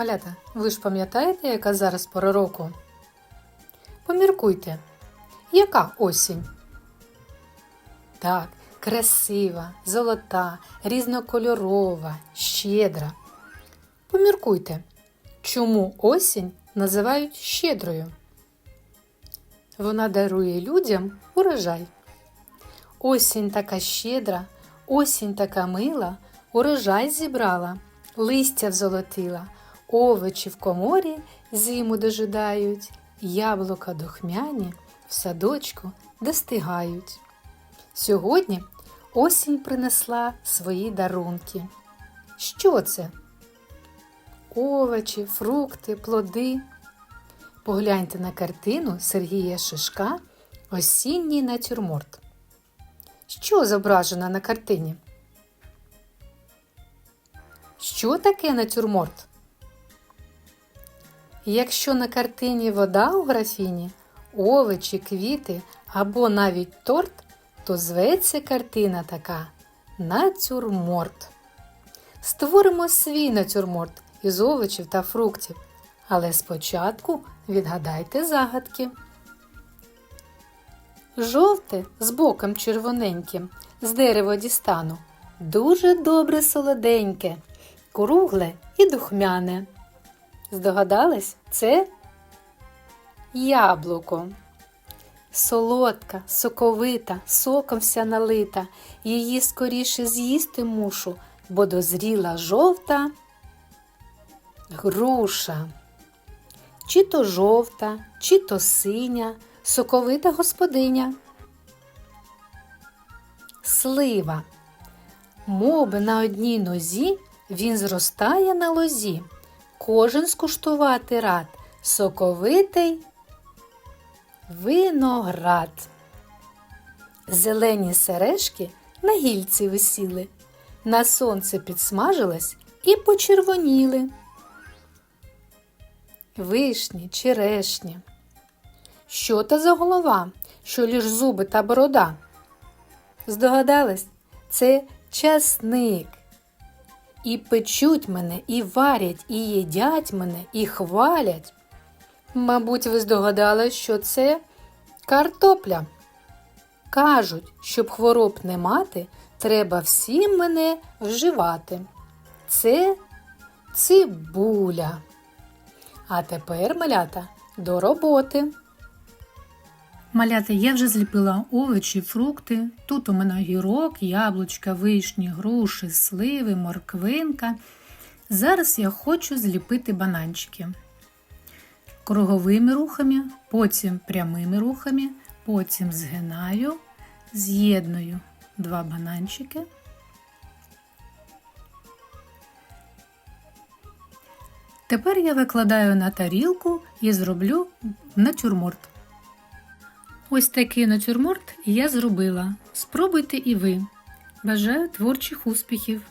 Малята, ви ж пам'ятаєте, яка зараз пора року? Поміркуйте, яка осінь? Так, красива, золота, різнокольорова, щедра. Поміркуйте, чому осінь називають щедрою? Вона дарує людям урожай. Осінь така щедра, осінь така мила, урожай зібрала, листя взолотила, овочі в коморі зиму дожидають, яблука духмяні в садочку достигають. Сьогодні осінь принесла свої дарунки. Що це? Овочі, фрукти, плоди. Погляньте на картину Сергія Шишка Осінній натюрморт. Що зображено на картині? Що таке натюрморт? Якщо на картині вода у графіні, овочі, квіти або навіть торт, то зветься картина така натюрморт. Створимо свій натюрморт із овочів та фруктів, але спочатку відгадайте загадки. Жовте з боком червоненьким, з дерева дістану. Дуже добре солоденьке, кругле і духмяне. Здогадались, це яблуко. Солодка, соковита, соком вся налита. Її скоріше з'їсти мушу, бо дозріла жовта груша. Чи то жовта, чи то синя, соковита господиня. Слива. Моби на одній нозі він зростає на лозі. Кожен скуштувати рад, соковитий виноград. Зелені сережки на гільці висіли, на сонце підсмажились і почервоніли. Вишні, черешні. Що та за голова, що ліж зуби та борода? Здогадались? Це часник. І печуть мене, і варять, і їдять мене, і хвалять. Мабуть, ви здогадались, що це картопля. Кажуть, щоб хвороб не мати, треба всім мене вживати. Це цибуля. А тепер, малята, до роботи. Малята, я вже зліпила овочі, фрукти. Тут у мене гірок, яблучка, вишні, груші, сливи, морквинка. Зараз я хочу зліпити бананчики. Круговими рухами, потім прямими рухами, потім згинаю, з'єдную два бананчики. Тепер я викладаю на тарілку і зроблю натюрморт. Ось такий натюрморт я зробила. Спробуйте і ви. Бажаю творчих успіхів!